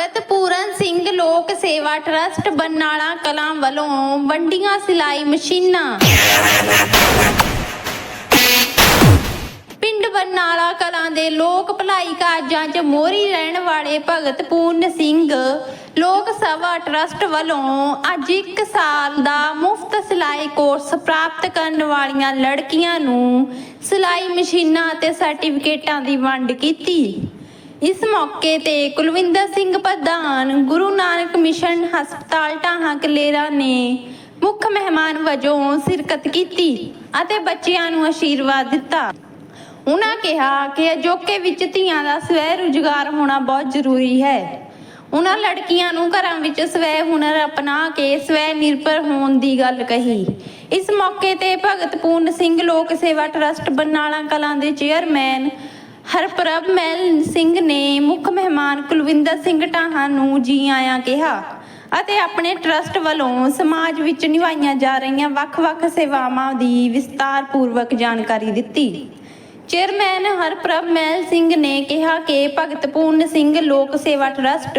ਭਗਤ ਪੂਰਨ ਸਿੰਘ ਲੋਕ ਸੇਵਾ ਟਰਸਟ ਬਰਨਾਲਾ ਕਲਾਂ ਵੱਲੋਂ ਵੰਡੀਆਂ ਸਿਲਾਈ ਮਸ਼ੀਨਾਂ। ਪਿੰਡ ਬਰਨਾਲਾ ਕਲਾਂ ਦੇ ਲੋਕ ਭਲਾਈ ਕਾਰਜਾਂ 'ਚ ਮੋਹਰੀ ਰਹਿਣ ਵਾਲੇ ਭਗਤ ਪੂਰਨ ਸਿੰਘ ਲੋਕ ਸਭਾ ਟਰਸਟ ਵੱਲੋਂ ਅੱਜ 1 ਸਾਲ ਦਾ ਮੁਫਤ ਸਿਲਾਈ ਕੋਰਸ ਪ੍ਰਾਪਤ ਕਰਨ ਵਾਲੀਆਂ ਲੜਕੀਆਂ ਨੂੰ ਸਿਲਾਈ ਮਸ਼ੀਨਾਂ ਅਤੇ ਸਰਟੀਫਿਕੇਟਾਂ ਦੀ ਵੰਡ ਕੀਤੀ। ਇਸ ਮੌਕੇ ਤੇ ਕੁਲਵਿੰਦਰ ਸਿੰਘ ਪ੍ਰਧਾਨ, ਗੁਰੂ ਨਾਨਕ ਮਿਸ਼ਨ ਹਸਪਤਾਲ ਢਾਹਾਂ ਕਲੇਰਾ ਨੇ ਮੁੱਖ ਮਹਿਮਾਨ ਵਜੋਂ ਸ਼ਿਰਕਤ ਕੀਤੀ ਅਤੇ ਬੱਚਿਆਂ ਨੂੰ ਆਸ਼ੀਰਵਾਦ ਦਿੱਤਾ। ਉਹਨਾਂ ਕਿਹਾ ਕਿ ਅਜੋਕੇ ਵਿੱਚ ਧੀਆਂ ਦਾ ਸਵੈ ਰੁਜ਼ਗਾਰ ਹੋਣਾ ਬਹੁਤ ਜ਼ਰੂਰੀ ਹੈ। ਉਹਨਾਂ ਲੜਕੀਆਂ ਨੂੰ ਘਰਾਂ ਵਿੱਚ ਸਵੈ ਹੁਨਰ ਅਪਣਾ ਕੇ ਸਵੈ ਨਿਰਭਰ ਹੋਣ ਦੀ ਗੱਲ ਕਹੀ। ਇਸ ਮੌਕੇ ਤੇ ਭਗਤ ਪੂਰਨ ਸਿੰਘ ਲੋਕ ਸੇਵਾ ਟਰਸਟ, ਬਰਨਾਲਾ ਕਲਾਂ ਦੇ ਚੇਅਰਮੈਨ ਹਰਪ੍ਰਭ ਮੈਲ ਸਿੰਘ ਨੇ ਮੁੱਖ ਮਹਿਮਾਨ ਕੁਲਵਿੰਦਰ ਸਿੰਘ ਢਾਹਾਂ ਨੂੰ ਜੀ ਆਇਆਂ ਕਿਹਾ ਅਤੇ ਆਪਣੇ ਟਰਸਟ ਵੱਲੋਂ ਸਮਾਜ ਵਿੱਚ ਨਿਭਾਈਆਂ ਜਾ ਰਹੀਆਂ ਵੱਖ-ਵੱਖ ਸੇਵਾਵਾਂ ਦੀ ਵਿਸਤਾਰਪੂਰਵਕ ਜਾਣਕਾਰੀ ਦਿੱਤੀ। ਚੇਅਰਮੈਨ ਹਰਪ੍ਰਭ ਮਹਿਲ ਸਿੰਘ ਨੇ ਕਿਹਾ ਕਿ ਭਗਤ ਪੂਰਨ ਸਿੰਘ ਲੋਕ ਸੇਵਾ ਟਰਸਟ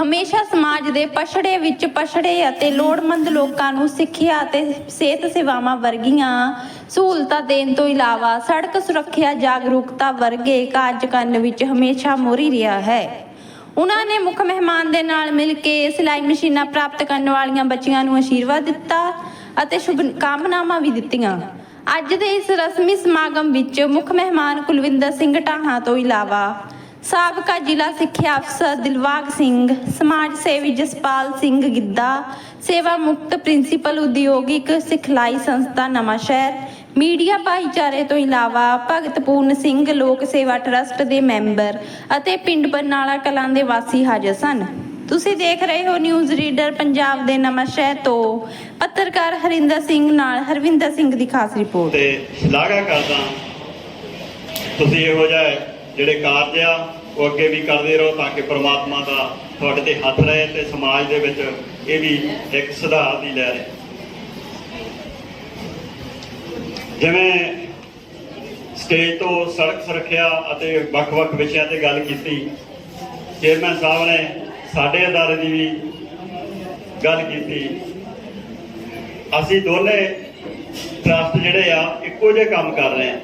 ਹਮੇਸ਼ਾ ਸਮਾਜ ਦੇ ਪਛੜੇ ਵਿੱਚ ਪਛੜੇ ਅਤੇ ਲੋੜਮੰਦ ਲੋਕਾਂ ਨੂੰ ਸਿੱਖਿਆ ਅਤੇ ਸਿਹਤ ਸੇਵਾਵਾਂ ਵਰਗੀਆਂ ਸਹੂਲਤਾਂ ਦੇਣ ਤੋਂ ਇਲਾਵਾ ਸੜਕ ਸੁਰੱਖਿਆ ਜਾਗਰੂਕਤਾ ਵਰਗੇ ਕਾਰਜ ਕਰਨ ਵਿੱਚ ਹਮੇਸ਼ਾ ਮੋਹਰੀ ਰਿਹਾ ਹੈ। ਉਹਨਾਂ ਨੇ ਮੁੱਖ ਮਹਿਮਾਨ ਦੇ ਨਾਲ ਮਿਲ ਕੇ ਸਿਲਾਈ ਮਸ਼ੀਨਾਂ ਪ੍ਰਾਪਤ ਕਰਨ ਵਾਲੀਆਂ ਬੱਚੀਆਂ ਨੂੰ ਆਸ਼ੀਰਵਾਦ ਦਿੱਤਾ ਅਤੇ ਸ਼ੁਭ ਕਾਮਨਾਵਾਂ ਵੀ ਦਿੱਤੀਆਂ। ਅੱਜ ਦੇ ਇਸ ਰਸਮੀ ਸਮਾਗਮ ਵਿੱਚ ਮੁੱਖ ਮਹਿਮਾਨ ਕੁਲਵਿੰਦਰ ਸਿੰਘ ਢਾਹਾਂ ਤੋਂ ਇਲਾਵਾ ਸਾਬਕਾ ਜ਼ਿਲ੍ਹਾ ਸਿੱਖਿਆ ਅਫਸਰ ਦਿਲਵਾਗ ਸਿੰਘ, ਸਮਾਜ ਸੇਵੀ ਜਸਪਾਲ ਸਿੰਘ ਗਿੱਦਾ ਸੇਵਾ ਮੁਕਤ ਪ੍ਰਿੰਸੀਪਲ ਉਦਯੋਗਿਕ ਸਿਖਲਾਈ ਸੰਸਥਾ ਨਵਾਂਸ਼ਹਿਰ, ਮੀਡੀਆ ਭਾਈਚਾਰੇ ਤੋਂ ਇਲਾਵਾ ਭਗਤ ਪੂਰਨ ਸਿੰਘ ਲੋਕ ਸੇਵਾ ਟਰਸਟ ਦੇ ਮੈਂਬਰ ਅਤੇ ਪਿੰਡ ਬਰਨਾਲਾ ਕਲਾਂ ਦੇ ਵਾਸੀ ਹਾਜ਼ਰ ਸਨ। ਤੁਸੀਂ ਦੇਖ ਰਹੇ ਹੋ ਨਿਊਜ਼ ਰੀਡਰ ਪੰਜਾਬ ਦੇ ਨਵਾਂ ਸ਼ਹਿਰ ਤੋਂ। ਪੱਤਰਕਾਰ ਹਰਿੰਦਰ ਸਿੰਘ ਨਾਲ ਹਰਵਿੰਦਰ ਸਿੰਘ ਦੀ ਖਾਸ ਰਿਪੋਰਟ। ਤੇ ਸ਼ਲਾਘਾ ਕਰਦਾ ਤੁਸੀਂ ਇਹੋ ਜਿਹੇ ਜਿਹੜੇ ਕਾਰਜ ਆ, ਉਹ ਅੱਗੇ ਵੀ ਕਰਦੇ ਰਹੋ ਤਾਂ ਕਿ ਪ੍ਰਮਾਤਮਾ ਦਾ ਤੁਹਾਡੇ ਤੇ ਹੱਥ ਰਹੇ ਤੇ ਸਮਾਜ ਦੇ ਵਿੱਚ ਇਹ ਵੀ ਇੱਕ ਸੁਧਾਰ ਦੀ ਲਹਿਰ ਹੈ। ਜਿਵੇਂ ਸਟੇਜ ਤੋਂ ਸੜਕ ਸੁਰੱਖਿਆ ਅਤੇ ਵੱਖ-ਵੱਖ ਵਿਸ਼ਿਆਂ ਤੇ ਗੱਲ ਕੀਤੀ, ਚੇਅਰਮੈਨ ਸਾਹਿਬ ਨੇ ਸਾਡੇ ਅਦਾਰੇ ਦੀ ਵੀ ਗੱਲ ਕੀਤੀ। ਅਸੀਂ ਦੋਨੇ ਟਰਸਟ ਜਿਹੜੇ ਆ, ਇੱਕੋ ਜਿਹੇ ਕੰਮ ਕਰ ਰਹੇ ਆ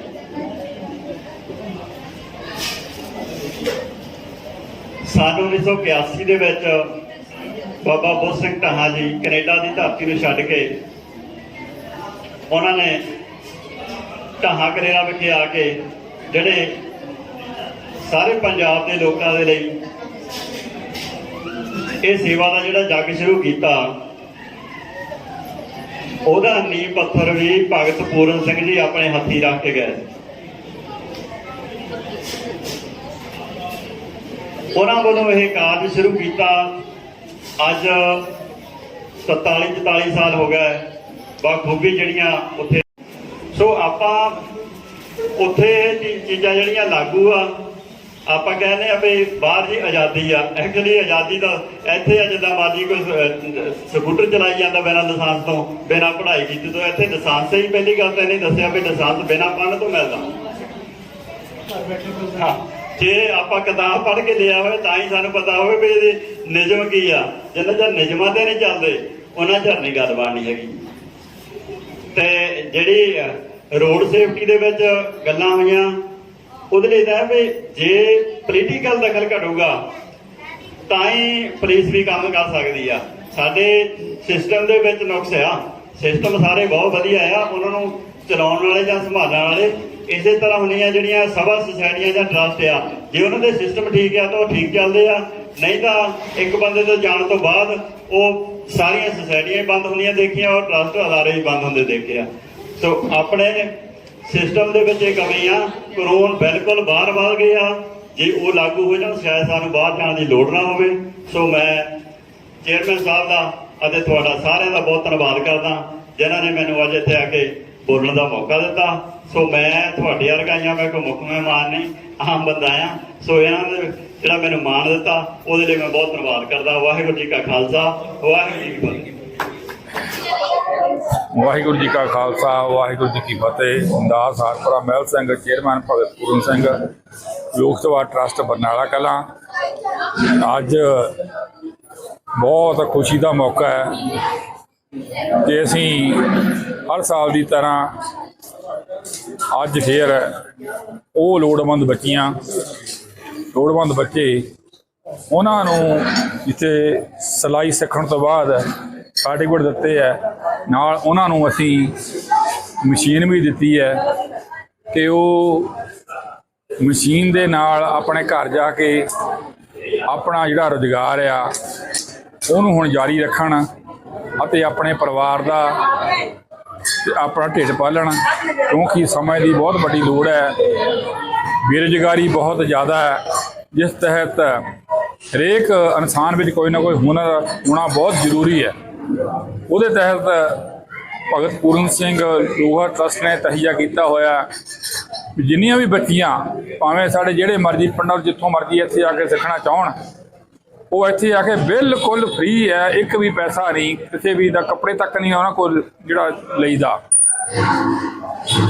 ਸਾਨੂੰ 1981 ਦੇ ਵਿੱਚ ਬਾਬਾ ਬੁੱਧ ਸਿੰਘ ਢਾਹਾਂ ਜੀ ਕੈਨੇਡਾ ਦੀ ਧਰਤੀ ਨੂੰ ਛੱਡ ਕੇ ਉਹਨਾਂ ਨੇ ਢਾਹਾਂ ਕਨੇਡਾ ਵਿਖੇ ਆ ਕੇ, ਜਿਹੜੇ ਸਾਰੇ ਪੰਜਾਬ ਦੇ ਲੋਕਾਂ ਦੇ ਲਈ ਇਹ ਸੇਵਾ ਦਾ ਜਿਹੜਾ ਜੱਗ ਸ਼ੁਰੂ ਕੀਤਾ, ਉਹਦਾ ਨੀਂਹ ਪੱਥਰ ਵੀ ਭਗਤ ਪੂਰਨ ਸਿੰਘ ਜੀ ਆਪਣੇ ਹੱਥੀ ਰੱਖ ਕੇ ਗਏ। ਉਹਨਾਂ ਵੱਲੋਂ ਇਹ ਕਾਰਜ ਸ਼ੁਰੂ ਕੀਤਾ, ਅੱਜ 47 44 ਸਾਲ ਹੋ ਗਏ ਬਖੂਬੀ ਜਿਹੜੀਆਂ ਉੱਥੇ ਸੋ ਆਪਾਂ ਉੱਥੇ ਇਹ ਚੀਜ਼ਾਂ ਜਿਹੜੀਆਂ ਲਾਗੂ ਆ ਆਪਾਂ ਕਹਿੰਦੇ ਆ ਵੀ ਬਾਹਰ ਦੀ ਆਜ਼ਾਦੀ ਆ ਐਕਚੁਅਲੀ ਆਜ਼ਾਦੀ ਦਾ ਇੱਥੇ ਆ ਜਿੱਦਾਂ ਮਾਦੀ ਕੋਈ ਸਕੂਟਰ ਚਲਾਈ ਜਾਂਦਾ ਬਿਨਾਂ ਲਾਇਸੈਂਸ ਤੋਂ, ਬਿਨਾਂ ਪੜ੍ਹਾਈ ਕੀਤੀ ਤੋਂ, ਇੱਥੇ ਲਾਇਸੈਂਸ ਹੀ ਪਹਿਲੀ ਗੱਲ ਤਾਂ ਨਹੀਂ ਦੱਸਿਆ ਵੀ ਲਾਇਸੈਂਸ ਬਿਨਾਂ ਪੜ੍ਹਨ ਤੋਂ ਮਿਲਦਾ। ਜੇ ਆਪਾਂ ਕਿਤਾਬ ਪੜ੍ਹ ਕੇ ਲਿਆ ਹੋਵੇ ਤਾਂ ਹੀ ਸਾਨੂੰ ਪਤਾ ਹੋਵੇ ਵੀ ਇਹਦੇ ਨਿਯਮ ਕੀ ਆ। ਜਿੰਨਾ ਚਿਰ ਨਿਯਮਾਂ ਤੇ ਨਹੀਂ ਚੱਲਦੇ, ਉਹਨਾਂ ਚਿਰ ਨਹੀਂ ਗੱਲ ਬਣਨੀ ਹੈਗੀ। ਤੇ ਜਿਹੜੀ ਰੋਡ ਸੇਫਟੀ ਦੇ ਵਿੱਚ ਗੱਲਾਂ ਹੋਈਆਂ ਉਹਦੇ ਲਈ ਤਾਂ ਇਹ ਵੀ ਜੇ ਪੋਲੀਟੀਕਲ ਦਖਲ ਘਟੂਗਾ, ਤਾਂ ਹੀ ਪੁਲਿਸ ਵੀ ਕੰਮ ਕਰ ਸਕਦੀ ਆ। ਸਾਡੇ ਸਿਸਟਮ ਦੇ ਵਿੱਚ ਨੁਕਸ ਆ। ਸਿਸਟਮ ਸਾਰੇ ਬਹੁਤ ਵਧੀਆ ਆ। ਉਹਨਾਂ ਨੂੰ ਚਲਾਉਣ ਵਾਲੇ ਜਾਂ ਸੰਭਾਲਣ ਵਾਲੇ ਇਸੇ ਤਰ੍ਹਾਂ ਹੁੰਦੀਆਂ ਜਿਹੜੀਆਂ ਸਭਾ ਸੁਸਾਇਟੀਆਂ ਜਾਂ ਟਰਸਟ ਆ। ਜੇ ਉਹਨਾਂ ਦੇ ਸਿਸਟਮ ਠੀਕ ਆ ਤਾਂ ਉਹ ਠੀਕ ਚੱਲਦੇ ਆ। ਨਹੀਂ ਤਾਂ ਇੱਕ ਬੰਦੇ ਤੋਂ ਜਾਣ ਤੋਂ ਬਾਅਦ ਉਹ ਸਾਰੀਆਂ ਸੁਸਾਇਟੀਆਂ ਹੀ ਬੰਦ ਹੁੰਦੀਆਂ ਦੇਖੀਆਂ ਔਰ ਟਰਸਟ ਅਦਾਰੇ ਹੀ ਬੰਦ ਹੁੰਦੇ ਦੇਖੇ ਆ। ਸੋ ਆਪਣੇ ਸਿਸਟਮ ਦੇ ਵਿੱਚ ਇਹ ਕਮੀ ਆ, ਕਾਨੂੰਨ ਬਿਲਕੁਲ ਬਾਹਰ ਵੱਧ ਗਏ ਆ ਜੇ ਉਹ ਲਾਗੂ ਹੋ ਜਾਣ, ਸ਼ਾਇਦ ਸਾਨੂੰ ਬਾਹਰ ਜਾਣ ਦੀ ਲੋੜ ਨਾ ਹੋਵੇ। ਸੋ ਮੈਂ ਚੇਅਰਮੈਨ ਸਾਹਿਬ ਦਾ ਅਤੇ ਤੁਹਾਡਾ ਸਾਰਿਆਂ ਦਾ ਬਹੁਤ ਧੰਨਵਾਦ ਕਰਦਾ, ਜਿਨ੍ਹਾਂ ਨੇ ਮੈਨੂੰ ਅੱਜ ਇੱਥੇ ਆ ਕੇ ਬੋਲਣ ਦਾ ਮੌਕਾ ਦਿੱਤਾ। ਸੋ ਮੈਂ ਤੁਹਾਡੇ ਵਰਗਾਈਆਂ ਮੈਂ ਕੋਈ ਮੁੱਖ ਮਹਿਮਾਨ ਨਹੀਂ, ਆਮ ਬੰਦਾ ਆ। ਸੋ ਇਹਨਾਂ ਨੇ ਜਿਹੜਾ ਮੈਨੂੰ ਮਾਣ ਦਿੱਤਾ, ਉਹਦੇ ਲਈ ਮੈਂ ਬਹੁਤ ਧੰਨਵਾਦ ਕਰਦਾ। ਵਾਹਿਗੁਰੂ ਜੀ ਕਾ ਖਾਲਸਾ, ਵਾਹਿਗੁਰੂ ਜੀ ਕੀ ਫਤਿਹ। ਵਾਹਿਗੁਰੂ ਜੀ ਕਾ ਖਾਲਸਾ, ਵਾਹਿਗੁਰੂ ਜੀ ਕੀ ਫਤਿਹ। ਦਾਸ ਹਰਪਰਾ ਮਹਿਲ ਸਿੰਘ ਚੇਅਰਮੈਨ ਭਗਤ ਪੂਰਨ ਸਿੰਘ ਲੋਕ ਸਭਾ ਟਰਸਟ ਬਰਨਾਲਾ ਕਲਾਂ। ਅੱਜ ਬਹੁਤ ਖੁਸ਼ੀ ਦਾ ਮੌਕਾ ਹੈ ਕਿ ਅਸੀਂ ਹਰ ਸਾਲ ਦੀ ਤਰ੍ਹਾਂ ਅੱਜ ਫੇਰ ਉਹ ਲੋੜਵੰਦ ਬੱਚੀਆਂ, ਲੋੜਵੰਦ ਬੱਚੇ, ਉਹਨਾਂ ਨੂੰ ਜਿੱਥੇ ਸਿਲਾਈ ਸਿੱਖਣ ਤੋਂ ਬਾਅਦ ਸਰਟੀਫਿਕੇਟ ਦਿੱਤੇ ਹੈ। ਨਾਲ ਉਹਨਾਂ ਨੂੰ ਅਸੀਂ ਮਸ਼ੀਨ ਵੀ ਦਿੱਤੀ ਹੈ ਕਿ ਉਹ ਮਸ਼ੀਨ ਦੇ ਨਾਲ ਆਪਣੇ ਘਰ ਜਾ ਕੇ ਆਪਣਾ ਜਿਹੜਾ ਰੁਜ਼ਗਾਰ ਆ, ਉਹਨੂੰ ਹੁਣ ਜਾਰੀ ਰੱਖਣ ਅਤੇ ਆਪਣੇ ਪਰਿਵਾਰ ਦਾ ਤੇ ਆਪਣਾ ਢਿੱਡ ਪਾਲਣ, ਕਿਉਂਕਿ ਸਮੇਂ ਦੀ ਬਹੁਤ ਵੱਡੀ ਲੋੜ ਹੈ। ਬੇਰੁਜ਼ਗਾਰੀ ਬਹੁਤ ਜ਼ਿਆਦਾ ਹੈ, ਜਿਸ ਤਹਿਤ ਹਰੇਕ ਇਨਸਾਨ ਵਿੱਚ ਕੋਈ ਨਾ ਕੋਈ ਹੁਨਰ ਹੋਣਾ ਬਹੁਤ ਜ਼ਰੂਰੀ ਹੈ। ਉਹਦੇ ਤਹਿਤ ਭਗਤ ਪੂਰਨ ਸਿੰਘ ਲੋਹਾ ਟਰਸਟ ਨੇ ਤਹੀਆ ਕੀਤਾ ਹੋਇਆ ਜਿੰਨੀਆਂ ਵੀ ਬੱਚੀਆਂ, ਭਾਵੇਂ ਸਾਡੇ ਜਿਹੜੇ ਮਰਜ਼ੀ ਪਿੰਡਾਂ ਜਿੱਥੋਂ ਮਰਜ਼ੀ ਇੱਥੇ ਆ ਕੇ ਸਿੱਖਣਾ ਚਾਹਣ, ਉਹ ਇੱਥੇ ਆ ਕੇ ਬਿਲਕੁਲ ਫ੍ਰੀ ਹੈ, ਇੱਕ ਵੀ ਪੈਸਾ ਨਹੀਂ, ਕਿਸੇ ਵੀ ਦਾ ਕੱਪੜੇ ਤੱਕ ਨਹੀਂ ਉਹਨਾਂ ਕੋਲ ਜਿਹੜਾ ਲਈਦਾ।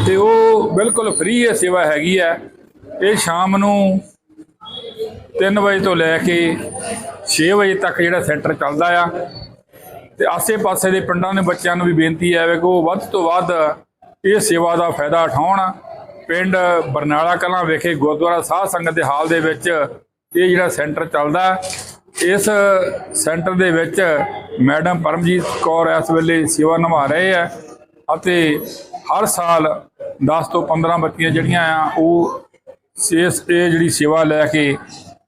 ਤੇ ਉਹ ਬਿਲਕੁਲ ਫ੍ਰੀ ਹੈ ਸੇਵਾ ਹੈਗੀ ਹੈ। ਇਹ ਸ਼ਾਮ ਨੂੰ 3 ਵਜੇ ਤੋਂ ਲੈ ਕੇ 6 ਵਜੇ ਤੱਕ ਜਿਹੜਾ ਸੈਂਟਰ ਚੱਲਦਾ ਆ। ਤੇ ਆਸੇ-ਪਾਸੇ ਦੇ ਪਿੰਡਾਂ ਦੇ ਬੱਚਿਆਂ ਨੂੰ ਵੀ ਬੇਨਤੀ ਹੈ ਕਿ ਉਹ ਵੱਧ ਤੋਂ ਵੱਧ ਇਹ ਸੇਵਾ ਦਾ ਫਾਇਦਾ ਉਠਾਉਣ। ਪਿੰਡ ਬਰਨਾਲਾ ਕਲਾਂ ਵਿਖੇ ਗੁਰਦੁਆਰਾ ਸਾਧ ਸੰਗਤ ਦੇ ਹਾਲ ਦੇ ਵਿੱਚ ਇਹ ਜਿਹੜਾ ਸੈਂਟਰ ਚੱਲਦਾ ਇਸ ਸੈਂਟਰ ਦੇ ਵਿੱਚ ਮੈਡਮ ਪਰਮਜੀਤ ਕੌਰ ਇਸ ਵੇਲੇ ਸੇਵਾ ਨਿਭਾ ਰਹੇ ਆ ਅਤੇ ਹਰ ਸਾਲ 10 ਤੋਂ 15 ਬੱਚੀਆਂ ਜਿਹੜੀਆਂ ਆ, ਉਹ ਇਸ ਇਹ ਜਿਹੜੀ ਸੇਵਾ ਲੈ ਕੇ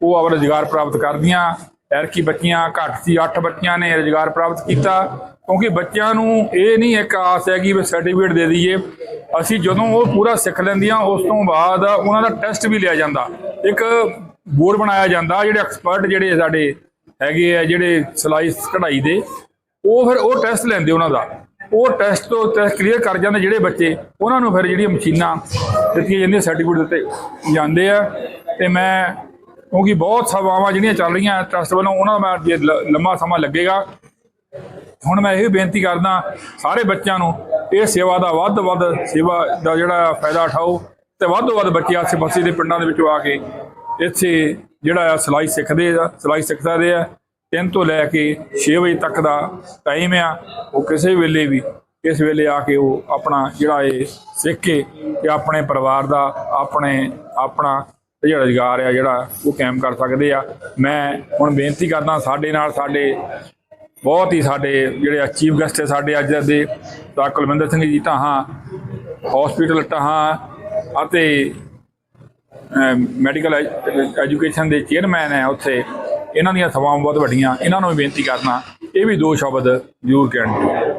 ਉਹ ਆਪਣਾ ਰੁਜ਼ਗਾਰ ਪ੍ਰਾਪਤ ਕਰਦੀਆਂ। ਐਰਕੀ ਬੱਚੀਆਂ ਘੱਟ ਸੀ 8 ਬੱਚੀਆਂ ਨੇ ਰੁਜ਼ਗਾਰ ਪ੍ਰਾਪਤ ਕੀਤਾ। ਕਿਉਂਕਿ ਬੱਚਿਆਂ ਨੂੰ ਇਹ ਨਹੀਂ ਇੱਕ ਆਸ ਹੈ ਕਿ ਵੀ ਸਰਟੀਫਿਕੇਟ ਦੇ ਦਈਏ। ਅਸੀਂ ਜਦੋਂ ਉਹ ਪੂਰਾ ਸਿੱਖ ਲੈਂਦੀਆਂ, ਉਸ ਤੋਂ ਬਾਅਦ ਉਹਨਾਂ ਦਾ ਟੈਸਟ ਵੀ ਲਿਆ ਜਾਂਦਾ। ਇੱਕ ਬੋਰਡ ਬਣਾਇਆ ਜਾਂਦਾ, ਜਿਹੜੇ ਐਕਸਪਰਟ ਜਿਹੜੇ ਸਾਡੇ ਹੈਗੇ ਆ, ਜਿਹੜੇ ਸਿਲਾਈ ਕਢਾਈ ਦੇ, ਉਹ ਫਿਰ ਉਹ ਟੈਸਟ ਲੈਂਦੇ ਉਹਨਾਂ ਦਾ। ਉਹ ਟੈਸਟ ਤੋਂ ਟੈਸਟ ਕਲੀਅਰ ਕਰ ਜਾਂਦੇ ਜਿਹੜੇ ਬੱਚੇ। ਉਹਨਾਂ ਨੂੰ ਫਿਰ ਜਿਹੜੀਆਂ ਮਸ਼ੀਨਾਂ ਦਿੱਤੀਆਂ ਜਾਂਦੀਆਂ ਸਰਟੀਫਿਕੇਟ ਦਿੱਤੇ ਜਾਂਦੇ ਆ। ਤੇ ਮੈਂ ਕਿਉਂਕਿ ਬਹੁਤ ਸੇਵਾਵਾਂ ਜਿਹੜੀਆਂ ਚੱਲ ਰਹੀਆਂ ਟਰਸਟ ਵੱਲੋਂ, ਉਹਨਾਂ ਦਾ ਜੇ ਲ- ਲੰਮਾ ਸਮਾਂ ਲੱਗੇਗਾ। ਹੁਣ ਮੈਂ ਇਹ ਬੇਨਤੀ ਕਰਦਾ ਸਾਰੇ ਬੱਚਿਆਂ ਨੂੰ, ਇਹ ਸੇਵਾ ਦਾ ਵੱਧ ਤੋਂ ਵੱਧ ਸੇਵਾ ਦਾ ਜਿਹੜਾ ਫਾਇਦਾ ਉਠਾਓ ਤੇ ਵੱਧ ਤੋਂ ਵੱਧ ਬੱਚੇ ਆਸੇ-ਪਾਸੇ ਦੇ ਪਿੰਡਾਂ ਦੇ ਵਿੱਚੋਂ ਆ ਕੇ ਇੱਥੇ ਜਿਹੜਾ ਆ ਸਿਲਾਈ ਸਿੱਖਦੇ ਆ, ਸਿਲਾਈ ਸਿੱਖਦਾ ਸਕਦੇ ਆ। 3 ਤੋਂ ਲੈ ਕੇ 6 ਵਜੇ ਤੱਕ ਦਾ ਟਾਈਮ ਆ। ਉਹ ਕਿਸੇ ਵੇਲੇ ਵੀ, ਇਸ ਵੇਲੇ ਆ ਕੇ ਉਹ ਆਪਣਾ ਜਿਹੜਾ ਇਹ ਸਿੱਖ ਕੇ ਤੇ ਆਪਣੇ ਪਰਿਵਾਰ ਦਾ, ਆਪਣੇ, ਆਪਣਾ ਜਿਹੜਾ ਰੁਜ਼ਗਾਰ ਆ, ਜਿਹੜਾ ਉਹ ਕਾਇਮ ਕਰ ਸਕਦੇ ਆ। ਮੈਂ ਹੁਣ ਬੇਨਤੀ ਕਰਦਾ ਸਾਡੇ ਨਾਲ ਸਾਡੇ ਬਹੁਤ ਹੀ ਸਾਡੇ ਜਿਹੜੇ ਚੀਫ ਗੈਸਟ ਹੈ ਸਾਡੇ ਅੱਜ ਦੇ ਦਾ ਕੁਲਵਿੰਦਰ ਸਿੰਘ ਜੀ ਢਾਹਾਂ ਹਸਪੀਟਲ ਟਾਹਾਂ ਅਤੇ ਮੈਡੀਕਲ ਐਜੂਕੇਸ਼ਨ ਦੇ ਚੇਅਰਮੈਨ ਹੈ ਉੱਥੇ। ਇਹਨਾਂ ਦੀਆਂ ਸਭਾਵਾਂ ਬਹੁਤ ਵੱਡੀਆਂ। ਇਹਨਾਂ ਨੂੰ ਵੀ ਬੇਨਤੀ ਕਰਨਾ ਇਹ ਵੀ ਦੋ ਸ਼ਬਦ ਜ਼ਰੂਰ ਕਹਿਣਗੇ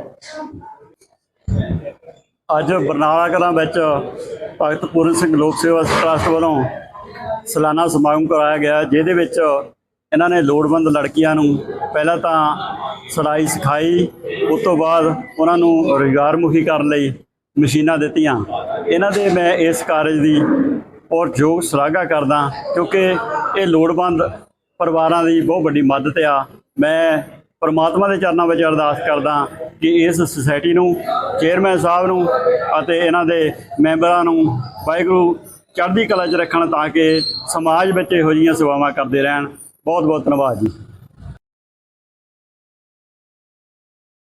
ਅੱਜ ਬਰਨਾਲਾ ਕਲਾਂ ਵਿੱਚ ਭਗਤ ਪੂਰਨ ਸਿੰਘ ਲੋਕ ਸੇਵਾ ਟਰਸਟ ਵੱਲੋਂ ਸਾਲਾਨਾ ਸਮਾਗਮ ਕਰਾਇਆ ਗਿਆ, ਜਿਹਦੇ ਵਿੱਚ ਇਹਨਾਂ ਨੇ ਲੋੜਵੰਦ ਲੜਕੀਆਂ ਨੂੰ ਪਹਿਲਾਂ ਤਾਂ ਸਿਲਾਈ ਸਿਖਾਈ, ਉਸ ਤੋਂ ਬਾਅਦ ਉਹਨਾਂ ਨੂੰ ਰੁਜ਼ਗਾਰ ਮੁਖੀ ਕਰਨ ਲਈ ਮਸ਼ੀਨਾਂ ਦਿੱਤੀਆਂ। ਇਹਨਾਂ ਦੇ ਮੈਂ ਇਸ ਕਾਰਜ ਦੀ ਔਰ ਯੋਗ ਸ਼ਲਾਘਾ ਕਰਦਾ ਕਿਉਂਕਿ ਇਹ ਲੋੜਵੰਦ ਪਰਿਵਾਰਾਂ ਦੀ ਬਹੁਤ ਵੱਡੀ ਮਦਦ ਆ। ਮੈਂ ਪਰਮਾਤਮਾ ਦੇ ਚਰਨਾਂ ਵਿੱਚ ਅਰਦਾਸ ਕਰਦਾ ਕਿ ਇਸ ਸੁਸਾਇਟੀ ਨੂੰ, ਚੇਅਰਮੈਨ ਸਾਹਿਬ ਨੂੰ ਅਤੇ ਇਹਨਾਂ ਦੇ ਮੈਂਬਰਾਂ ਨੂੰ ਵਾਹਿਗੁਰੂ ਚੜ੍ਹਦੀ ਕਲਾ 'ਚ ਰੱਖਣ ਤਾਂ ਕਿ ਸਮਾਜ ਵਿੱਚ ਇਹੋ ਜਿਹੀਆਂ ਸੇਵਾਵਾਂ ਕਰਦੇ ਰਹਿਣ। ਬਹੁਤ ਬਹੁਤ ਧੰਨਵਾਦ ਜੀ।